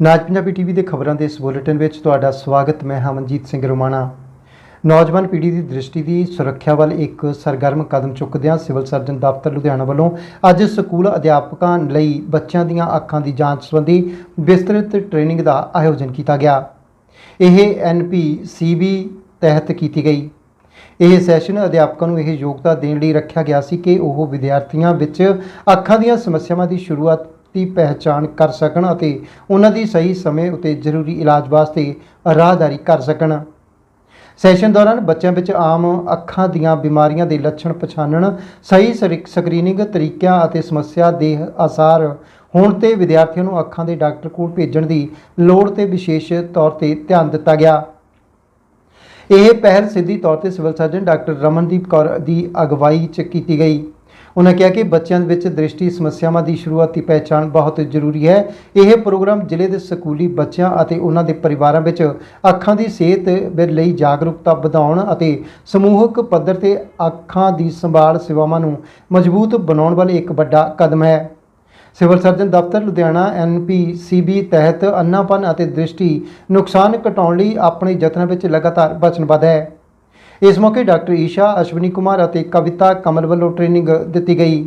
ਨਾਜ Punjabi TV ਦੇ ਖਬਰਾਂ ਦੇ ਇਸ ਬੁਲੇਟਿਨ ਵਿੱਚ ਤੁਹਾਡਾ ਸਵਾਗਤ, ਮੈਂ ਹਮਨਜੀਤ ਸਿੰਘ ਰੋਮਾਣਾ। ਨੌਜਵਾਨ ਪੀੜ੍ਹੀ ਦੀ ਦ੍ਰਿਸ਼ਟੀ ਦੀ ਸੁਰੱਖਿਆ ਵੱਲ ਇੱਕ ਸਰਗਰਮ ਕਦਮ ਚੁੱਕਦਿਆਂ ਸਿਵਲ ਸਰਜਨ ਦਫ਼ਤਰ ਲੁਧਿਆਣਾ ਵੱਲੋਂ ਅੱਜ ਸਕੂਲ ਅਧਿਆਪਕਾਂ ਲਈ ਬੱਚਿਆਂ ਦੀਆਂ ਅੱਖਾਂ ਦੀ ਜਾਂਚ ਸੰਬੰਧੀ ਵਿਸਤ੍ਰਿਤ ਟ੍ਰੇਨਿੰਗ ਦਾ ਆਯੋਜਨ ਕੀਤਾ ਗਿਆ। ਇਹ ਐਨਪੀਸੀਬੀ ਤਹਿਤ ਕੀਤੀ ਗਈ। ਇਹ ਸੈਸ਼ਨ ਅਧਿਆਪਕਾਂ ਨੂੰ ਇਹ ਯੋਗਤਾ ਦੇਣ ਲਈ ਰੱਖਿਆ ਗਿਆ ਸੀ ਕਿ ਉਹ ਵਿਦਿਆਰਥੀਆਂ ਵਿੱਚ ਅੱਖਾਂ ਦੀਆਂ ਸਮੱਸਿਆਵਾਂ ਦੀ ਸ਼ੁਰੂਆਤ ਪਹਿਚਾਣ ਕਰ ਸਕਣ ਅਤੇ ਉਹਨਾਂ ਦੀ ਸਹੀ ਸਮੇਂ ਉਤੇ ਜ਼ਰੂਰੀ ਇਲਾਜ ਵਾਸਤੇ ਰਾਹਦਾਰੀ ਕਰ ਸਕਣ। ਸੈਸ਼ਨ ਦੌਰਾਨ ਬੱਚਿਆਂ ਵਿੱਚ ਆਮ ਅੱਖਾਂ ਦੀਆਂ ਬਿਮਾਰੀਆਂ ਦੇ ਲੱਛਣ ਪਛਾਣਨ, ਸਹੀ ਸਰੀ- ਸਕਰੀਨਿੰਗ ਤਰੀਕਿਆਂ ਅਤੇ ਸਮੱਸਿਆ ਦੇ ਆਸਾਰ ਹੋਣ ਤੇ ਵਿਦਿਆਰਥੀਆਂ ਨੂੰ ਅੱਖਾਂ ਦੇ ਡਾਕਟਰ ਕੋਲ ਭੇਜਣ ਦੀ ਲੋੜ ਤੇ ਵਿਸ਼ੇਸ਼ ਤੌਰ ਤੇ ਧਿਆਨ ਦਿੱਤਾ ਗਿਆ। ਇਹ ਪਹਿਲ ਸਿੱਧੀ ਤੌਰ ਤੇ civil surgeon doctor Ramandeep Kaur ਦੀ ਅਗਵਾਈ 'ਚ ਕੀਤੀ ਗਈ। ਉਹਨਾਂ ਕਿਹਾ ਕਿ ਬੱਚਿਆਂ ਵਿੱਚ ਦ੍ਰਿਸ਼ਟੀ ਸਮੱਸਿਆਵਾਂ ਦੀ ਸ਼ੁਰੂਆਤੀ ਪਹਿਚਾਣ ਬਹੁਤ ਜ਼ਰੂਰੀ ਹੈ। ਇਹ ਪ੍ਰੋਗਰਾਮ ਜ਼ਿਲ੍ਹੇ ਦੇ ਸਕੂਲੀ ਬੱਚਿਆਂ ਅਤੇ ਉਹਨਾਂ ਦੇ ਪਰਿਵਾਰਾਂ ਵਿੱਚ ਅੱਖਾਂ ਦੀ ਸਿਹਤ ਲਈ ਜਾਗਰੂਕਤਾ ਵਧਾਉਣ ਅਤੇ ਸਮੂਹਕ ਪੱਧਰ ਤੇ ਅੱਖਾਂ ਦੀ ਸੰਭਾਲ ਸੇਵਾਵਾਂ ਨੂੰ ਮਜ਼ਬੂਤ ਬਣਾਉਣ ਵਾਲੇ ਇੱਕ ਵੱਡਾ ਕਦਮ ਹੈ। ਸਿਵਲ ਸਰਜਨ ਦਫ਼ਤਰ ਲੁਧਿਆਣਾ ਐਨਪੀਸੀਬੀ ਤਹਿਤ ਅੰਨਾਪਨ ਅਤੇ ਦ੍ਰਿਸ਼ਟੀ ਨੁਕਸਾਨ ਘਟਾਉਣ ਲਈ ਆਪਣੇ ਯਤਨਾਂ ਵਿੱਚ ਲਗਾਤਾਰ ਵਚਨਬੱਧ ਹੈ। ਇਸ ਮੌਕੇ ਡਾਕਟਰ ਈਸ਼ਾ ਅਸ਼ਵਨੀ ਕੁਮਾਰ ਅਤੇ ਕਵਿਤਾ ਕਮਲ ਵੱਲੋਂ ਟ੍ਰੇਨਿੰਗ ਦਿੱਤੀ ਗਈ।